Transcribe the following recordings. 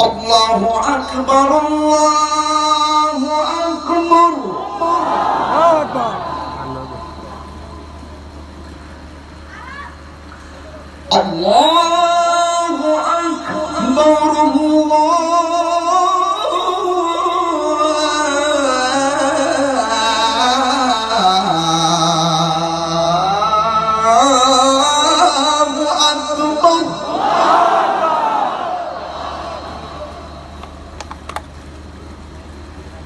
الله أكبر الله أكبر الله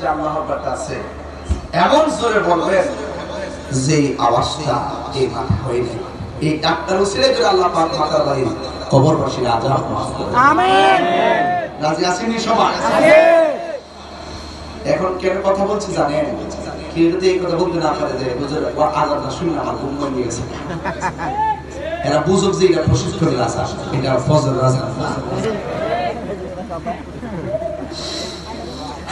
যে আল্লাহ আছে এমন জোরে বলবেন যে আওয়াজটা এই মাথা হয়নি এই ডাক্তার ছেড়ে করে আল্লাহ পাক মাথা বাড়ি কবরবাসীর আজাব মাফ করে আমিন। রাজি আসেনি সবাই? এখন কেন কথা বলছি জানেন? কেউ যদি এই কথা বলতে না পারে যে বুঝে ও আজাবটা শুনে আমার ঘুম কমে গেছে। এরা বুঝুক যে এটা প্রশিক্ষণ রাজা এটা ফজর রাজা।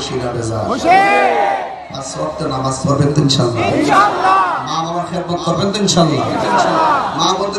খুশি না বেজা খুশি? পাঁচ ওয়াক্ত নামাজ পড়বেন তো ইনশাআল্লাহ ইনশাআল্লাহ মা বাবার খেয়াল করবেন তো ইনশাআল্লাহ মা বোনদের